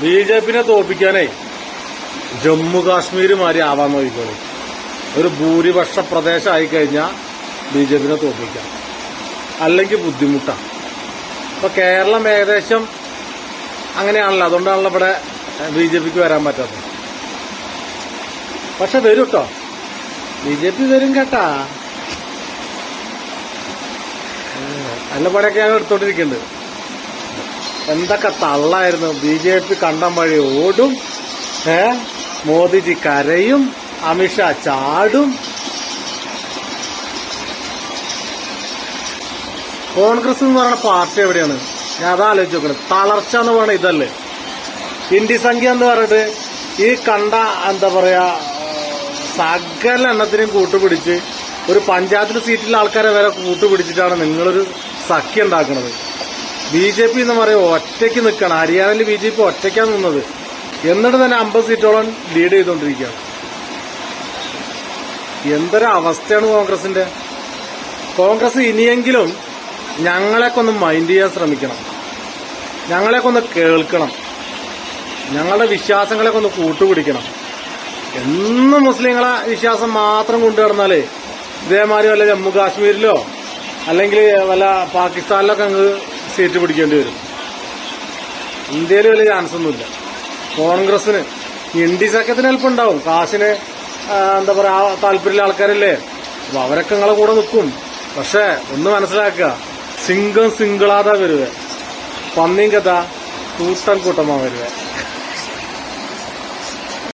B J പിനെ തോൽപ്പിക്കാനേ ജമ്മു കാശ്മീർ മാതിരി ആവാൻ നോക്കിക്കോളൂ. ഒരു ഭൂരിപക്ഷ പ്രദേശമായി കഴിഞ്ഞാൽ ബി ജെ പിനെ തോൽപ്പിക്കാം. അല്ലെങ്കിൽ ബുദ്ധിമുട്ടാണ് ഇപ്പൊ കേരളം ഏകദേശം അങ്ങനെയാണല്ലോ. അതുകൊണ്ടാണല്ലോ ഇവിടെ ബി ജെ പിക്ക് വരാൻ പറ്റാത്തത്. പക്ഷെ വരും കേട്ടോ ബി ജെ പി വരും കേട്ടാ. നല്ല പടയൊക്കെ ഞാൻ എടുത്തോണ്ടിരിക്കുന്നുണ്ട്. എന്തൊക്കെ തള്ളായിരുന്നു? ബി ജെ പി കണ്ടം വഴി ഓടും ഏ? മോദിജി കരയും അമിത്ഷാ ചാടും. കോൺഗ്രസ് എന്ന് പറയുന്ന പാർട്ടി എവിടെയാണ്? ഞാൻ അതാ ആലോചിച്ച് നോക്കണത് തളർച്ച എന്ന് പറയുന്നത് ഇതല്ലേ. ഇന്ത്യ സംഖ്യ എന്ന് പറഞ്ഞിട്ട് ഈ കണ്ട എന്താ പറയാ സകല എണ്ണത്തിനെയും കൂട്ടുപിടിച്ച് ഒരു പഞ്ചായത്തിൽ സീറ്റിലെ ആൾക്കാരെ വരെ കൂട്ടുപിടിച്ചിട്ടാണ് നിങ്ങളൊരു സഖ്യം ഉണ്ടാക്കുന്നത് ബി ജെ പി എന്ന് പറയും ഒറ്റയ്ക്ക് നിൽക്കണം. ഹരിയാനയിൽ ബി ജെ പി ഒറ്റയ്ക്കാണ് നിന്നത്. എന്നിട്ട് തന്നെ അമ്പത് സീറ്റോളം ലീഡ് ചെയ്തുകൊണ്ടിരിക്കുകയാണ്. എന്തൊരു അവസ്ഥയാണ് കോൺഗ്രസിന്റെ? കോൺഗ്രസ് ഇനിയെങ്കിലും ഞങ്ങളെക്കൊന്ന് മൈൻഡ് ചെയ്യാൻ ശ്രമിക്കണം. ഞങ്ങളെക്കൊന്ന് കേൾക്കണം. ഞങ്ങളുടെ വിശ്വാസങ്ങളെയൊക്കെ ഒന്ന് കൂട്ടുപിടിക്കണം. എന്നും മുസ്ലിങ്ങളെ വിശ്വാസം മാത്രം കൊണ്ടു നടന്നാലേ ഇതേമാതിരി വല്ല ജമ്മു കാശ്മീരിലോ അല്ലെങ്കിൽ വല്ല പാകിസ്ഥാനിലൊക്കെ അങ്ങ് സീറ്റ് പിടിക്കേണ്ടി വരും. ഇന്ത്യയിൽ വലിയ ചാൻസ് ഒന്നുമില്ല. കോൺഗ്രസിന് എൻ ഡി സഖ്യത്തിന് അല്പം ഉണ്ടാവും. കാശിന് എന്താ പറയാ താല്പര്യമുള്ള ആൾക്കാരല്ലേ? അപ്പൊ അവരൊക്കെ നിങ്ങളെ കൂടെ നിൽക്കും. പക്ഷേ ഒന്ന് മനസ്സിലാക്കുക. സിംഗം സിംഗിളാതാ വരുവേ. പന്നിയും കഥ കൂട്ടം കൂട്ടമാ വരുവേ.